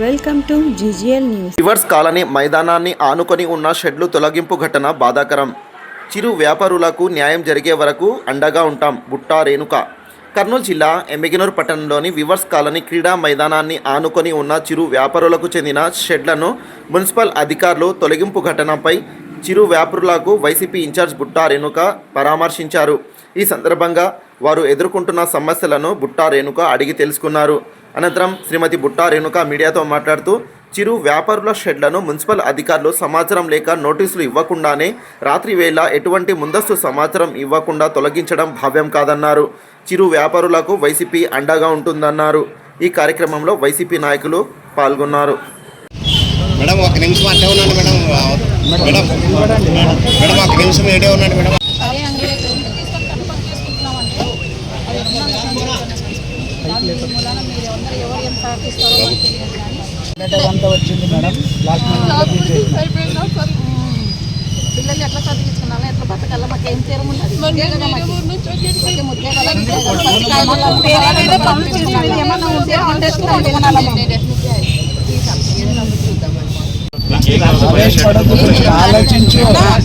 Welcome to GGL news. Rivers colony మైదానాన్ని ఆనుకొని ఉన్న షెడ్లు తొలగింపు ఘటన బాధాకరం. చిరు వ్యాపారులకు న్యాయం జరిగే వరకు అండగా ఉంటాం బుట్టా రేణుక. కర్నూలు జిల్లా ఎమ్మిగినూరు పట్టణంలోని వివర్స్ కాలనీ క్రీడా మైదానాన్ని ఆనుకొని ఉన్న చిరు వ్యాపారులకు చెందిన షెడ్లను మున్సిపల్ అధికారులు తొలగింపు ఘటనపై చిరు వ్యాపారులకు వైసీపీ ఇన్ఛార్జ్ బుట్టా రేణుక పరామర్శించారు. ఈ సందర్భంగా వారు ఎదుర్కొంటున్న సమస్యలను బుట్టా రేణుక అడిగి తెలుసుకున్నారు. అనంతరం శ్రీమతి బుట్టా రేణుక మీడియాతో మాట్లాడుతూ చిరు వ్యాపారుల షెడ్లను మున్సిపల్ అధికారులు సమాచారం లేక నోటీసులు ఇవ్వకుండానే రాత్రి వేళ ఎటువంటి ముందస్తు సమాచారం ఇవ్వకుండా తొలగించడం భావ్యం కాదన్నారు. చిరు వ్యాపారులకు వైసీపీ అండగా ఉంటుందన్నారు. ఈ కార్యక్రమంలో వైసీపీ నాయకులు పాల్గొన్నారు. మేడం ఒక నిమిషం అట్టే ఉన్నాడు మేడం మేడం మేడం ఒక నిమిషం ఏడే ఉన్నాడు మేడం వచ్చింది మేడం లాస్ట్ పిల్లలు ఎట్లా చదివించుకున్నాను ఎట్లా బతకాల మాకు ఏం తీరం ఉన్నది ఒకే ముద్దే ఉంటే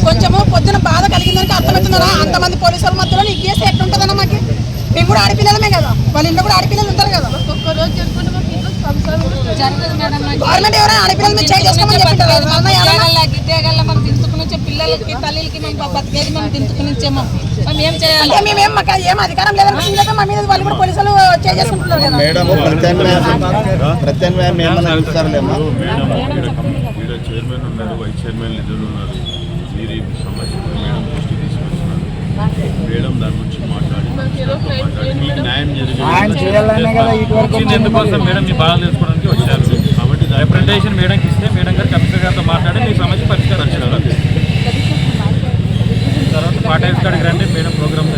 కొంచెము పొద్దున బాధ కలిగిందని అర్థమవుతుందా అంతమంది పోలీసుల మధ్యలో నీకు కేసు ఎట్లుంటుందన్న మాకు? మేము కూడా ఆడపిల్లలమే కదా. వాళ్ళ ఇంట్లో కూడా ఆడపిల్లలు ఉంటారు కదా. గవర్నమెంట్ ఎవరైనా ఆడపిల్లలు మీద చేయి చేసుకోమని చెప్పింటారు పిల్లలకి తల్లికి మేము బతికేది మేము దించుకుని మేము ఏం చేయాలి? అంటే మేమేం మాకు ఏం అధికారం మా మీద వాళ్ళు కూడా పోలీసులు చేసుకుంటున్నారు మేడం ప్రత్యామ్నాయం ప్రత్యామ్నాయం ఏమన్నా చూస్తారులేమ్మా ఇక్కడ చైర్మన్ ఉన్నారు వైస్ చైర్మన్ ఇద్దరు ఉన్నారు. మీరు ఈ సమస్య మేడం దృష్టి తీసుకొస్తున్నారు. మేడం దాని గురించి మాట్లాడి మీకు న్యాయం జరిగింది ఎందుకోసం మేడం మీ తెలుసుకోవడానికి వచ్చారు? కాబట్టి రిప్రజెంటేషన్ మేడంకి ఇస్తే మేడం గారు కమిషనర్ గారితో పాటాయిస్తాడికి కానీ మేడం ప్రోగ్రామ్